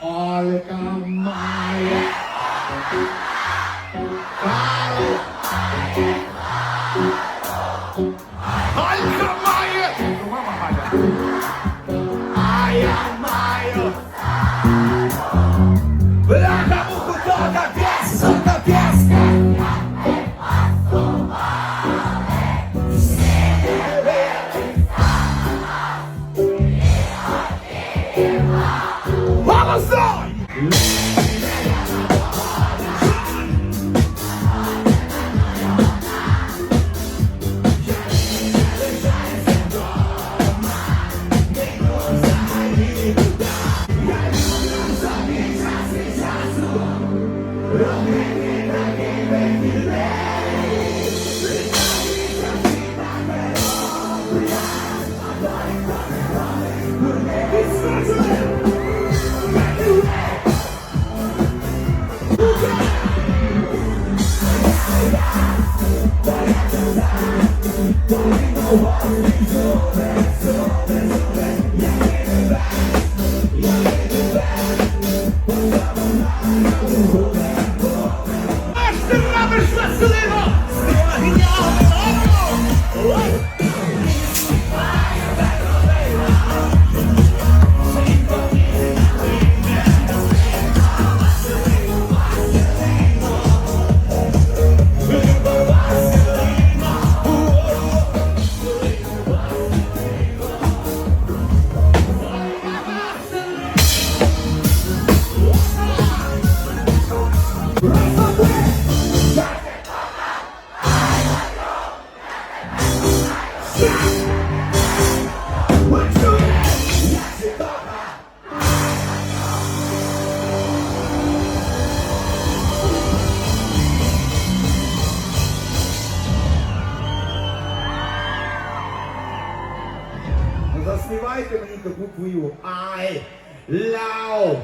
Ну, мама Галя. А я маю. Бляха, муху, то капець, сука, песка. Vamos lá! Ти робиш Василино! Заспівайте мені таку твою I love